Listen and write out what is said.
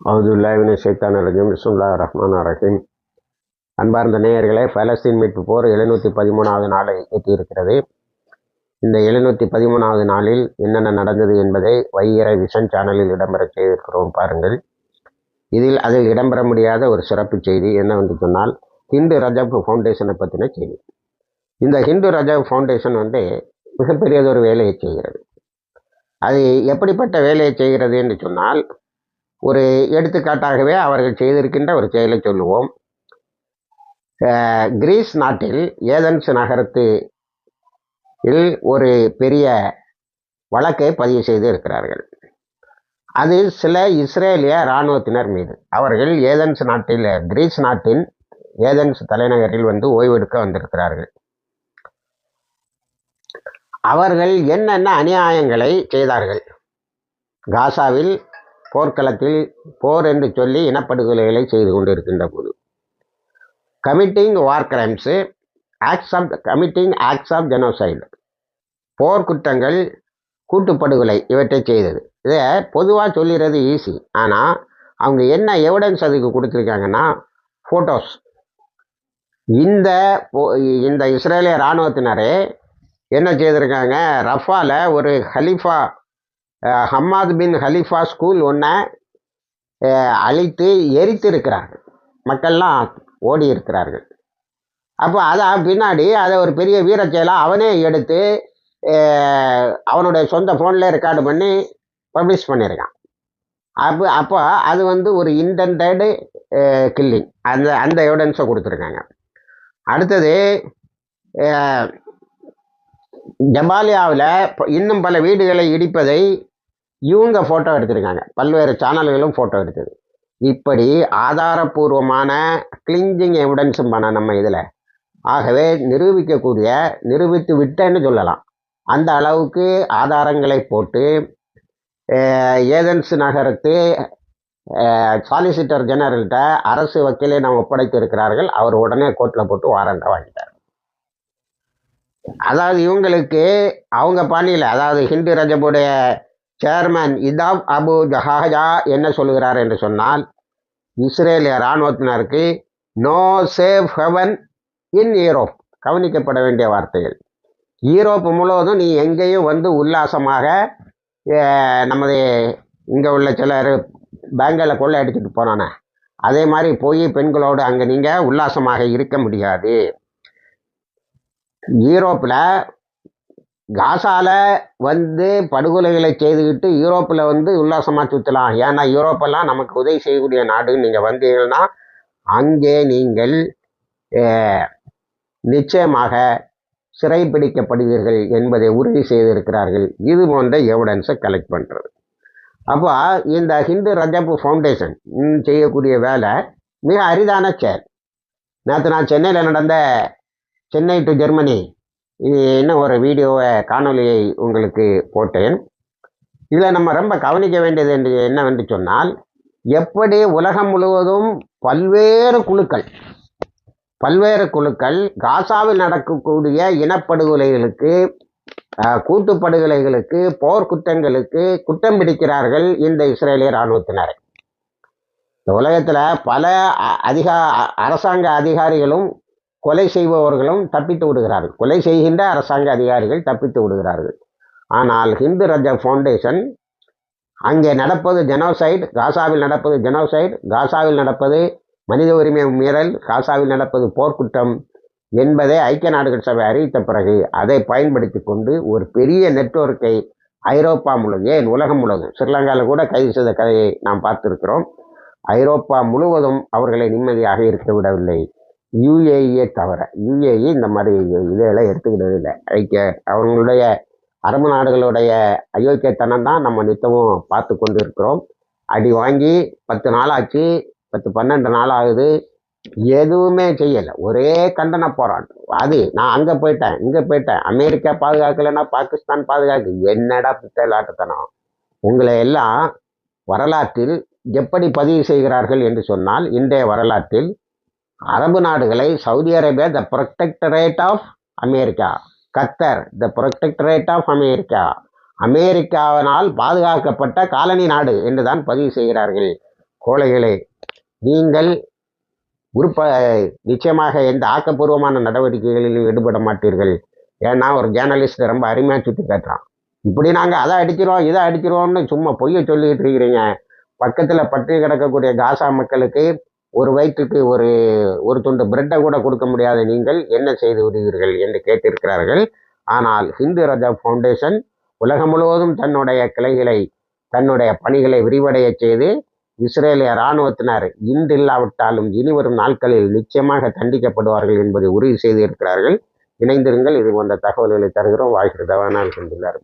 அவுதுல்லாவின சைத்தான் ரஜீம் பிஸ்முல்லா ரஹ்மான் ரஹீம். அன்பார்ந்த நேயர்களே பலஸ்தீன் மீட்பு போர் எழுநூற்றி பதிமூணாவது நாளை எட்டியிருக்கிறது. இந்த எழுநூற்றி பதிமூணாவது நாளில் என்னென்ன நடந்தது என்பதை வையரை விஷன் சேனலில் இடம்பெற செய்திருக்கிறோம் பாருங்கள். இதில் அதில் இடம்பெற முடியாத ஒரு சிறப்பு செய்தி என்னவென்று சொன்னால் ஹிந்து ரஜப் ஃபவுண்டேஷனை பற்றின செய்தி. இந்த ஹிந்து ரஜப் ஃபவுண்டேஷன் வந்து மிகப்பெரியதொரு வேலையை செய்கிறது. அது எப்படிப்பட்ட வேலையை செய்கிறது என்று சொன்னால் ஒரு எடுத்துக்காட்டாகவே அவர்கள் செய்திருக்கின்ற ஒரு செயலை சொல்லுவோம். கிரீஸ் நாட்டில் ஏதென்ஸ் நகரத்து இல் ஒரு பெரிய வழக்கை பதிவு செய்து இருக்கிறார்கள். அது சில இஸ்ரேலிய இராணுவத்தினர் மீது. அவர்கள் ஏதென்ஸ் நாட்டில் கிரீஸ் நாட்டின் ஏதென்ஸ் தலைநகரில் வந்து ஓய்வெடுக்க வந்திருக்கிறார்கள். அவர்கள் என்னென்ன அநியாயங்களை செய்தார்கள்? காசாவில் போர்க்களத்தில் போர் என்று சொல்லி இனப்படுகொலைகளை செய்து கொண்டிருக்கின்ற போது. Committing war crimes acts of committing acts of genocide போர்க்குற்றங்கள் கூட்டுப்படுகொலை இவற்றை செய்தது. இதை பொதுவாக சொல்லிடுறது ஈஸி ஆனால் அவங்க என்ன எவிடன்ஸ் அதுக்கு கொடுத்துருக்காங்கன்னா ஃபோட்டோஸ் இந்த போ- இந்த இஸ்ரேலிய இராணுவத்தினரே என்ன செய்திருக்காங்க? ரஃபாவில் ஒரு ஹலிஃபா ஹம்மாத் பின் ஹலிஃபா ஸ்கூல் ஒன்றை அழித்து எரித்திருக்கிறார்கள். மக்கள்லாம் ஓடி இருக்கிறார்கள் அப்போ அதை பின்னாடி அதை ஒரு பெரிய வீர செயலாக அவனே எடுத்து அவனுடைய சொந்த ஃபோனில் ரெக்கார்டு பண்ணி பப்ளிஷ் பண்ணியிருக்கான். அப்போ அப்போ அது வந்து ஒரு இன்டென்டடு கில்லிங் அந்த அந்த எவிடன்ஸை கொடுத்துருக்காங்க. அடுத்தது அஹ், ஜபாலியாவில் இன்னும் பல வீடுகளை இடிப்பதை இவங்க ஃபோட்டோ எடுத்திருக்காங்க. பல்வேறு சேனல்களும் ஃபோட்டோ எடுத்தது. இப்படி ஆதாரபூர்வமான கிளிஞ்சிங் எவிடன்ஸும் பண்ண நம்ம இதில். ஆகவே நிரூபிக்கக்கூடிய நிரூபித்து விட்டேன்னு சொல்லலாம். அந்த அளவுக்கு ஆதாரங்களை போட்டு அஹ், ஏதென்ஸ் நகரத்து சாலிசிட்டர் ஜெனரல்கிட்ட அரசு வக்கீலை நாம் ஒப்படைத்திருக்கிறார்கள். அவர் உடனே கோர்ட்டில் போட்டு வாரண்டை வாங்கிட்டார். அதாவது இவங்களுக்கு அவங்க பாணியில் அதாவது ஹிந்து ரஜபுடைய சேர்மன் இதாப் அபு ஜஹாஜா என்ன சொல்லுகிறார் என்று சொன்னால் இஸ்ரேலிய இராணுவத்தினருக்கு no safe haven in Europe கவனிக்கப்பட வேண்டிய வார்த்தைகள். ஈரோப்பு முழுவதும் நீ எங்கேயும் வந்து உல்லாசமாக நமது இங்கே உள்ள சிலர் பேங்கில் கொள்ளை அடிச்சுட்டு போனானே அதே மாதிரி போய் பெண்களோடு அங்கே நீங்கள் உல்லாசமாக இருக்க முடியாது. யூரோப்பில் காசால வந்து படுகொலைகளை செய்துக்கிட்டு யூரோப்பில் வந்து உல்லாசமாக சுற்றலாம் ஏன்னா யூரோப்பெல்லாம் நமக்கு உதவி செய்யக்கூடிய நாடு நீங்கள் வந்தீங்கன்னா அங்கே நீங்கள் நிச்சயமாக நிச்சயமாக சிறைப்பிடிக்கப்படுவீர்கள் என்பதை உறுதி செய்திருக்கிறார்கள். இது போன்ற எவிடன்ஸை கலெக்ட் பண்ணுறது அப்போ இந்த ஹிந்து ரஜப்பு ஃபவுண்டேஷன் செய்யக்கூடிய வேலை மிக அரிதான செயல். நேற்று நான் சென்னையில் நடந்த சென்னை டு ஜெர்மனி இன்னும் ஒரு வீடியோவை காணொலியை உங்களுக்கு போட்டேன். இதில் நம்ம ரொம்ப கவனிக்க வேண்டியது என்று என்னவென்று சொன்னால் எப்படி உலகம் முழுவதும் பல்வேறு குழுக்கள் பல்வேறு குழுக்கள் காசாவில் நடக்கக்கூடிய இனப்படுகொலைகளுக்கு கூட்டுப்படுகொலைகளுக்கு போர்க்குற்றங்களுக்கு குற்றம் பிடிக்கிறார்கள் இந்த இஸ்ரேலிய இராணுவத்தினரை. இந்த உலகத்தில் பல அ- அதிகா அ- அரசாங்க அதிகாரிகளும் கொலை செய்பவர்களும் தப்பித்து விடுகிறார்கள். கொலை செய்கின்ற அரசாங்க அதிகாரிகள் தப்பித்து விடுகிறார்கள். ஆனால் ஹிந்து ரஜ ஃபவுண்டேஷன் அங்கே நடப்பது ஜெனோசைட் காசாவில் நடப்பது ஜெனோசைட் காசாவில் நடப்பது மனித உரிமை மீறல் காசாவில் நடப்பது போர்க்குற்றம் என்பதை ஐக்கிய நாடுகள் சபை அறிவித்த பிறகு அதை பயன்படுத்தி கொண்டு ஒரு பெரிய நெட்வொர்க்கை ஐரோப்பா முழுவதும் ஏன் உலகம் முழுவதும் ஸ்ரீலங்காவில் கூட கைது செய்த கதையை நாம் பார்த்திருக்கிறோம். ஐரோப்பா முழுவதும் அவர்களை நிம்மதியாக இருக்க விடவில்லை. யுஏஇயே தவிர யுஏஇ இந்த மாதிரி இதெல்லாம் எடுத்துக்கிறது இல்லை. ஐக்கிய அவங்களுடைய அரபு நாடுகளுடைய அயோக்கியத்தனம் தான் நம்ம நித்தமும் பார்த்து கொண்டு இருக்கிறோம் அடி வாங்கி பத்து நாள் ஆச்சு பத்து பன்னெண்டு நாள் ஆகுது. எதுவுமே செய்யலை. ஒரே கண்டன போராட்டம். அது நான் அங்கே போயிட்டேன் இங்கே போயிட்டேன். அமெரிக்கா பாதுகாக்கலைன்னா பாகிஸ்தான் பாதுகாக்கு. என்னடா பித்தலாட்டுத்தனம்? உங்களை எல்லாம் வரலாற்றில் எப்படி பதிவு செய்கிறார்கள் என்று சொன்னால் இன்றைய வரலாற்றில் அரபு நாடுகளை Saudi Arabia the protectorate of America Qatar the protectorate of America அமெரிக்காவினால் பாதுகாக்கப்பட்ட காலனி நாடு என்று தான் பதிவு செய்கிறார்கள். கோழைகளே நீங்கள் உறுப்ப நிச்சயமாக எந்த ஆக்கப்பூர்வமான நடவடிக்கைகளிலும் ஈடுபட மாட்டீர்கள். ஏன்னா ஒரு ஜேர்னலிஸ்ட் ரொம்ப அருமையாக சுற்றி காட்டுறான். இப்படி நாங்கள் அதை அடிக்கிறோம் இதை அடிக்கிறோம்னு சும்மா பொய்யை சொல்லிக்கிட்டு இருக்கிறீங்க. பக்கத்தில் பற்றி கிடக்கக்கூடிய காசா மக்களுக்கு ஒரு வயிற்றுக்கு ஒரு ஒரு துண்டு பிரெட்டை கூட கொடுக்க முடியாத நீங்கள் என்ன செய்து விடுவீர்கள் என்று கேட்டிருக்கிறார்கள். ஆனால் ஹிந்து ரஜா ஃபவுண்டேஷன் உலகம் முழுவதும் தன்னுடைய கிளைகளை தன்னுடைய பணிகளை விரிவடைய செய்து இஸ்ரேலிய இராணுவத்தினர் இன்று இல்லாவிட்டாலும் இனிவரும் நாட்களில் நிச்சயமாக தண்டிக்கப்படுவார்கள் என்பதை உறுதி செய்திருக்கிறார்கள் இணைந்திருங்கள் இது போன்ற தகவல்களை தருகிறோம். வாழ்கிறதவானால் கொண்டுள்ளார்